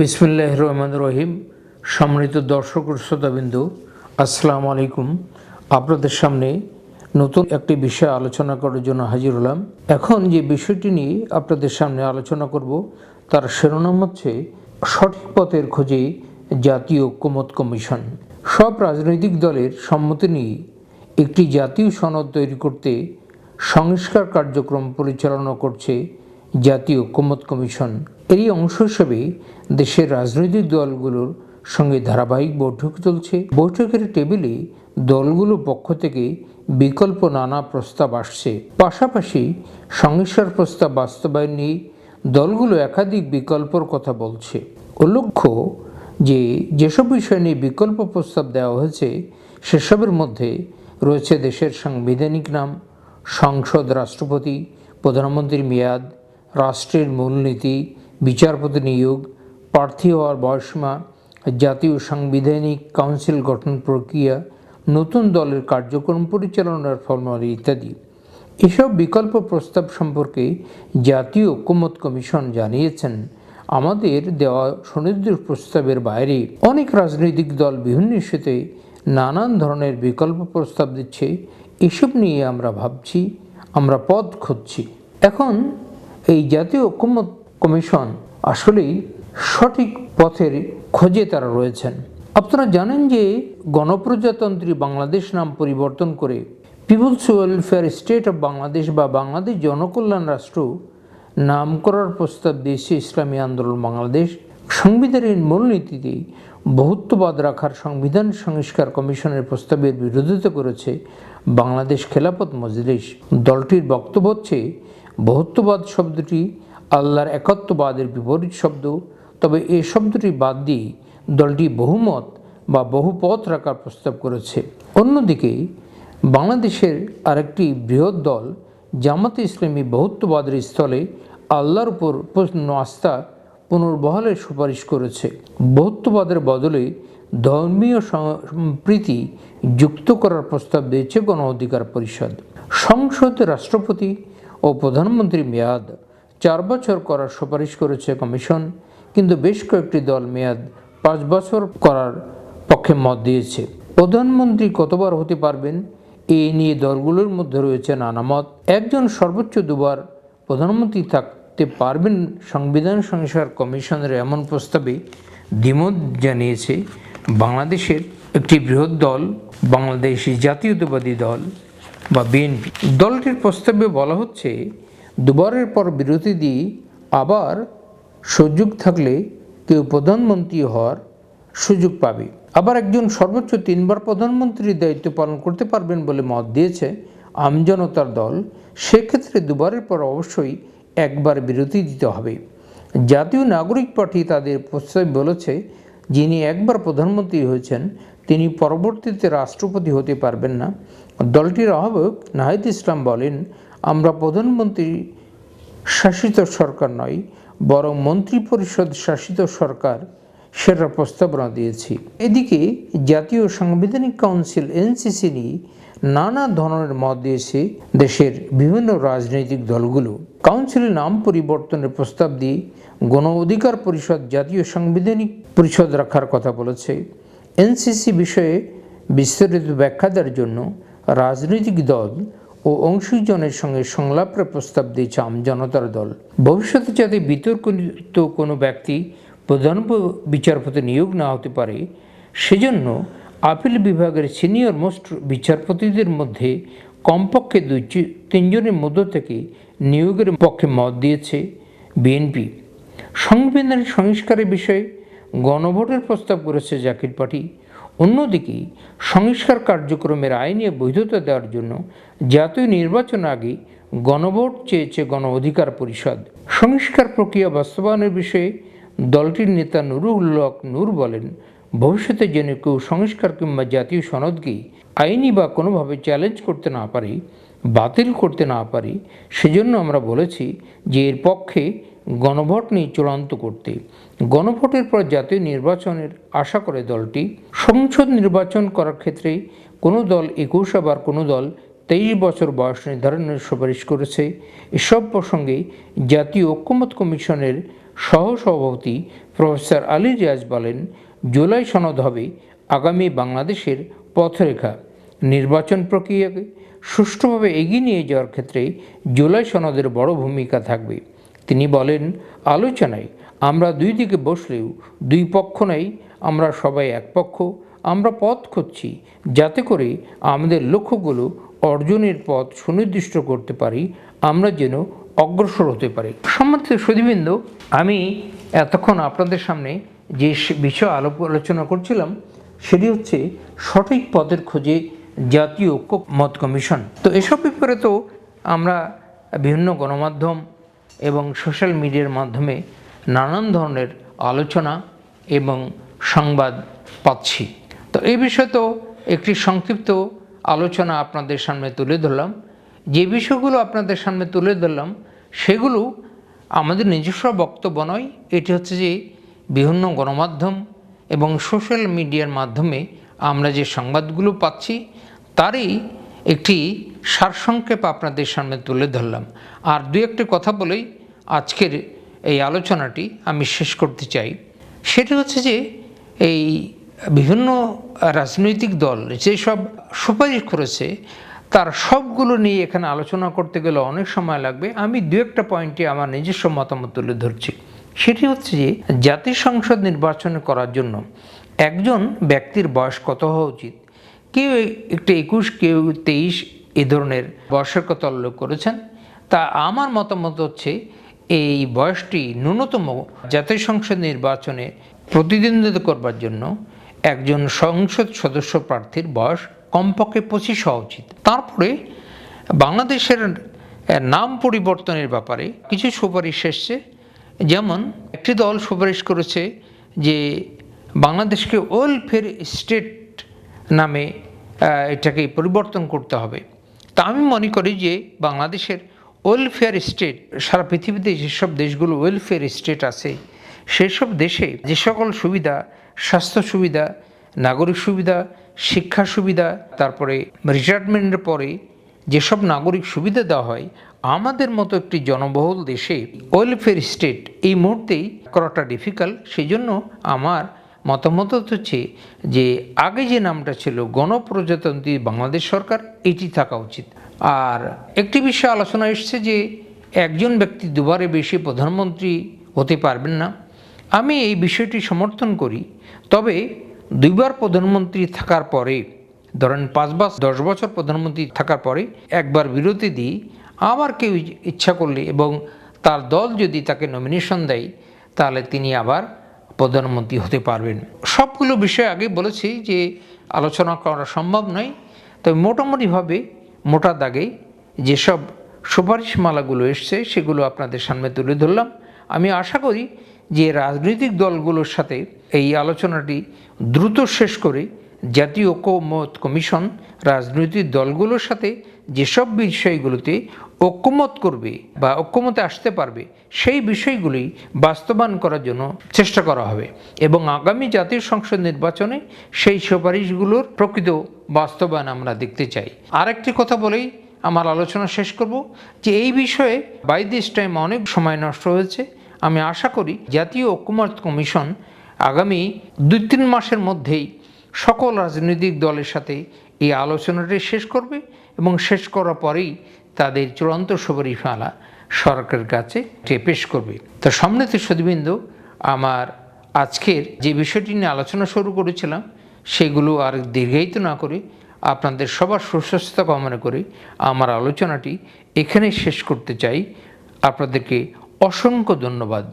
বিসমুল্লাহ রহমান রহিম সম্মানিত দর্শক শ্রোতাবিন্দু, আসসালামু আলাইকুম। আপনাদের সামনে নতুন একটি বিষয় আলোচনা করার জন্য হাজির হলাম। এখন যে বিষয়টি নিয়ে আপনাদের সামনে আলোচনা করব, তার শিরোনাম হচ্ছে সঠিক পথের খোঁজে জাতীয় ঐক্যমত কমিশন। সব রাজনৈতিক দলের সম্মতি নিয়ে একটি জাতীয় সনদ তৈরি করতে সংস্কার কার্যক্রম পরিচালনা করছে জাতীয় ঐক্যমত কমিশন। এরই অংশ হিসেবে দেশের রাজনৈতিক দলগুলোর সঙ্গে ধারাবাহিক বৈঠক চলছে। বৈঠকের টেবিলে দলগুলোর পক্ষ থেকে বিকল্প নানা প্রস্তাব আসছে। পাশাপাশি সংস্কার প্রস্তাব বাস্তবায়ন নিয়ে দলগুলো একাধিক বিকল্পর কথা বলছে। উল্লেখ্য যে, যেসব বিষয় নিয়ে বিকল্প প্রস্তাব দেওয়া হয়েছে, সেসবের মধ্যে রয়েছে দেশের সাংবিধানিক নাম, সংসদ রাষ্ট্রপতি, প্রধানমন্ত্রীর মেয়াদ, রাষ্ট্রের মূলনীতি বিচারপতি নিয়োগ, প্রার্থী হওয়ার বয়সীমা জাতীয় সাংবিধানিক কাউন্সিল গঠন প্রক্রিয়া, নতুন দলের কার্যক্রম পরিচালনার ফর্মালি ইত্যাদি। এসব বিকল্প প্রস্তাব সম্পর্কে জাতীয় ঐক্যমত কমিশন জানিয়েছেন। আমাদের দেওয়া সুনির্দিষ্ট প্রস্তাবের বাইরে অনেক রাজনৈতিক দল বিভিন্ন ইস্যুতে নানান ধরনের বিকল্প প্রস্তাব দিচ্ছে। এসব নিয়ে আমরা ভাবছি, আমরা পথ খুঁজছি। এখন এই জাতীয় ঐক্যমত কমিশন আসলেই সঠিক পথের খোঁজে তারা রয়েছেন। আপনারা জানেন যে গণপ্রজাতন্ত্রী বাংলাদেশ নাম পরিবর্তন করে people's welfare state of Bangladesh বা বাংলাদেশ জনকল্যাণ রাষ্ট্র নাম করার প্রস্তাব দিয়েছে ইসলামী আন্দোলন বাংলাদেশ। সংবিধানের মূলনীতিতে বহুত্ববাদ রাখার সংবিধান সংস্কার কমিশনের প্রস্তাবের বিরোধিতা করেছে বাংলাদেশ খেলাপথ মজলিস। দলটির বক্তব্য হচ্ছে, বহুত্ববাদ শব্দটি আল্লাহর একত্ববাদের বিপরীত শব্দ। তবে এই শব্দটি বাদ দিয়ে দলটি বহুমত বা বহুপথ রাখার প্রস্তাব করেছে। অন্যদিকে, বাংলাদেশের আরেকটি বৃহৎ দল জামাতে ইসলামী বহুত্ববাদের স্থলে আল্লাহর উপর পূর্ণ আস্থা পুনর্বহালের সুপারিশ করেছে। বহুত্ববাদের বদলে ধর্মীয় সম্প্রীতি যুক্ত করার প্রস্তাব দিয়েছে গণ অধিকার পরিষদ। সংসদ রাষ্ট্রপতি ও প্রধানমন্ত্রী মেয়াদ চার বছর করার সুপারিশ করেছে কমিশন, কিন্তু বেশ কয়েকটি দল মেয়াদ পাঁচ বছর করার পক্ষে মত দিয়েছে। প্রধানমন্ত্রী কতবার হতে পারবেন? এই নিয়ে দলগুলোর মধ্যে রয়েছে নানা মত। একজন সর্বোচ্চ দুবার প্রধানমন্ত্রী থাকতে পারবেন সংবিধান সংস্কার কমিশনের এমন প্রস্তাবে দ্বিমত জানিয়েছে বাংলাদেশের একটি বৃহৎ দল, বাংলাদেশি জাতীয়তাবাদী দল বা বিএনপি। দলটির প্রস্তাবে বলা হচ্ছে দুবারের পর বিরতি দিয়ে আবার সুযোগ থাকলে কেউ প্রধানমন্ত্রী হওয়ার সুযোগ পাবে। আবার একজন সর্বোচ্চ তিনবার প্রধানমন্ত্রীর দায়িত্ব পালন করতে পারবেন বলে মত দিয়েছে আমজনতার দল। সেক্ষেত্রে দুবারের পর অবশ্যই একবার বিরতি দিতে হবে। জাতীয় নাগরিক পার্টি তাদের প্রস্তাবে বলেছে, যিনি একবার প্রধানমন্ত্রী হয়েছেন, তিনি পরবর্তীতে রাষ্ট্রপতি হতে পারবেন না। দলটির আহ্বায়ক নাহিদ ইসলাম বলেন আমরা প্রধানমন্ত্রী শাসিত সরকার নয়, বরং মন্ত্রিপরিষদ শাসিত সরকার সেটা প্রস্তাবনা দিয়েছি। এদিকে জাতীয় সাংবিধানিক কাউন্সিল এনসিসি নিয়ে নানা ধরনের মত দিয়েছে দেশের বিভিন্ন রাজনৈতিক দলগুলো। কাউন্সিলের নাম পরিবর্তনের প্রস্তাব দিয়ে গণ অধিকার পরিষদ জাতীয় সাংবিধানিক পরিষদ রাখার কথা বলেছে। এনসিসি বিষয়ে বিস্তারিত ব্যাখ্যা দেওয়ার জন্য রাজনৈতিক দল ও অংশীজনের সঙ্গে সংলাপের প্রস্তাব দিয়েছে আম জনতার দল। ভবিষ্যতে যাতে বিতর্কিত কোনো ব্যক্তি প্রধান বিচারপতি নিয়োগ না হতে পারে, সেজন্য আপিল বিভাগের সিনিয়র মোস্ট বিচারপতিদের মধ্যে কমপক্ষে দুই তিনজনের মধ্য থেকে নিয়োগের পক্ষে মত দিয়েছে বিএনপি। সংবিধানের সংস্কারের বিষয়ে গণভোটের প্রস্তাব করেছে জাকির পার্টি অন্যদিকে সংস্কার কার্যক্রমের আইনে বৈধতা দেওয়ার জন্য জাতীয় নির্বাচন আগে গণভোট চেয়েছে গণ অধিকার পরিষদ। সংস্কার প্রক্রিয়া বাস্তবায়নের বিষয়ে দলটির নেতা নুরুল হক নূর বলেন, ভবিষ্যতে যেন কেউ সংস্কার কিংবা জাতীয় সনদকে আইনি বা কোনোভাবে চ্যালেঞ্জ করতে না পারে, বাতিল করতে না পারে, সেজন্য আমরা বলেছি যে এর পক্ষে গণভোট নিয়ে চূড়ান্ত করতে। গণভোটের পর জাতীয় নির্বাচনের আশা করে দলটি। সংসদ নির্বাচন করার ক্ষেত্রে কোনো দল একুশ আবার কোনো দল তেইশ বছর বয়স নির্ধারণের সুপারিশ করেছে। এসব প্রসঙ্গে জাতীয় ঐক্যমত কমিশনের সহসভাপতি প্রফেসর আলী রিয়াজ বলেন, জুলাই সনদ হবে আগামী বাংলাদেশের পথরেখা। নির্বাচন প্রক্রিয়াকে সুষ্ঠুভাবে এগিয়ে নিয়ে যাওয়ার ক্ষেত্রে জুলাই সনদের বড় ভূমিকা থাকবে। তিনি বলেন, আলোচনায় আমরা দুই দিকে বসলেও দুই পক্ষ নেই, আমরা সবাই এক পক্ষ, আমরা পথ খুঁজছি যাতে করে আমাদের লক্ষ্যগুলো অর্জনের পথ সুনির্দিষ্ট করতে পারি, আমরা যেন অগ্রসর হতে পারি। সম্মানিত সুদীবৃন্দ আমি এতক্ষণ আপনাদের সামনে যে বিষয় আলোপ, আলোচনা করছিলাম, সেটি হচ্ছে সঠিক পথের খোঁজে জাতীয় ঐক্য মত কমিশন। তো এসব ব্যাপারে তো আমরা বিভিন্ন গণমাধ্যম এবং সোশ্যাল মিডিয়ার মাধ্যমে নানান ধরনের আলোচনা এবং সংবাদ পাচ্ছি। তো এই বিষয়ে তো একটি সংক্ষিপ্ত আলোচনা আপনাদের সামনে তুলে ধরলাম। যে বিষয়গুলো আপনাদের সামনে তুলে ধরলাম, সেগুলো আমাদের নিজস্ব বক্তব্য নয়। এটি হচ্ছে যে বিভিন্ন গণমাধ্যম এবং সোশ্যাল মিডিয়ার মাধ্যমে আমরা যে সংবাদগুলো পাচ্ছি, তারই একটি সারসংক্ষেপ আপনাদের সামনে তুলে ধরলাম। আর দু একটি কথা বলেই আজকের এই আলোচনাটি আমি শেষ করতে চাই। সেটি হচ্ছে যে, এই বিভিন্ন রাজনৈতিক দল যেসব সুপারিশ করেছে, তার সবগুলো নিয়ে এখানে আলোচনা করতে গেলে অনেক সময় লাগবে। আমি দু একটা পয়েন্টে আমার নিজস্ব মতামত তুলে ধরছি। সেটি হচ্ছে যে জাতীয় সংসদ নির্বাচন করার জন্য একজন ব্যক্তির বয়স কত হওয়া উচিত? কেউ একটু একুশ, কেউ তেইশ এ ধরনের বয়সের উল্লেখ করেছেন। তা আমার মতামত হচ্ছে এই বয়সটি ন্যূনতম জাতীয় সংসদ নির্বাচনে প্রতিদ্বন্দ্বিতা করবার জন্য একজন সংসদ সদস্য প্রার্থীর বয়স কমপক্ষে পঁচিশ হওয়া উচিত। তারপরে বাংলাদেশের নাম পরিবর্তনের ব্যাপারে কিছু সুপারিশ এসছে। যেমন একটি দল সুপারিশ করেছে যে বাংলাদেশকে ওয়েলফেয়ার স্টেট নামে এটাকে পরিবর্তন করতে হবে। তা আমি মনে করি যে বাংলাদেশের ওয়েলফেয়ার স্টেট সারা পৃথিবীতে যেসব দেশগুলো ওয়েলফেয়ার স্টেট আছে, সেসব দেশে যে সকল সুবিধা, স্বাস্থ্য সুবিধা, নাগরিক সুবিধা, শিক্ষা সুবিধা, তারপরে রিটায়ারমেন্টের পরে যেসব নাগরিক সুবিধা দেওয়া হয়, আমাদের মতো একটি জনবহুল দেশে ওয়েলফেয়ার স্টেট এই মুহূর্তেই করাটা ডিফিকাল্ট সেই জন্য আমার মতামত হচ্ছে যে আগে যে নামটা ছিল গণপ্রজাতন্ত্রী বাংলাদেশ সরকার, এটি থাকা উচিত। আর একটি বিষয় আলোচনা এসছে যে একজন ব্যক্তি দুবারে বেশি প্রধানমন্ত্রী হতে পারবেন না। আমি এই বিষয়টি সমর্থন করি, তবে দুইবার প্রধানমন্ত্রী থাকার পরে, ধরেন পাঁচ বছর দশ বছর প্রধানমন্ত্রী থাকার পরে একবার বিরতি দিই আবার কেউ ইচ্ছা করলে এবং তার দল যদি তাকে নমিনেশন দেয়, তাহলে তিনি আবার প্রধানমন্ত্রী হতে পারবেন। সবগুলো বিষয় আগে বলেছি যে আলোচনা করা সম্ভব নয়। তবে মোটামুটিভাবে মোটা দাগে যেসব সুপারিশমালাগুলো এসছে, সেগুলো আপনাদের সামনে তুলে ধরলাম। আমি আশা করি যে রাজনৈতিক দলগুলোর সাথে এই আলোচনাটি দ্রুত শেষ করে জাতীয় ঐক্যমত কমিশন, রাজনৈতিক দলগুলোর সাথে যেসব বিষয়গুলোতে ঐক্যমত করবে বা ঐক্যমতে আসতে পারবে, সেই বিষয়গুলি বাস্তবায়ন করার জন্য চেষ্টা করা হবে এবং আগামী জাতীয় সংসদ নির্বাচনে সেই সুপারিশগুলোর প্রকৃত বাস্তবায়ন আমরা দেখতে চাই। আরেকটি কথা বলেই আমার আলোচনা শেষ করব যে এই বিষয়ে বাই দিস টাইম অনেক সময় নষ্ট হয়েছে। আমি আশা করি জাতীয় ঐক্যমত কমিশন আগামী দুই তিন মাসের মধ্যেই সকল রাজনৈতিক দলের সাথে এই আলোচনাটি শেষ করবে এবং শেষ করার পরেই তাদের চূড়ান্ত সুপারিশমালা সরকারের কাছে পেশ করবে। তো সম্মিলিত সুদীবৃন্দ আমার আজকের যে বিষয়টি নিয়ে আলোচনা শুরু করেছিলাম, সেগুলো আর দীর্ঘায়িত না করে আপনাদের সবার সুস্বাস্থ্য কামনা করে আমার আলোচনাটি এখানেই শেষ করতে চাই। আপনাদেরকে অসংখ্য ধন্যবাদ।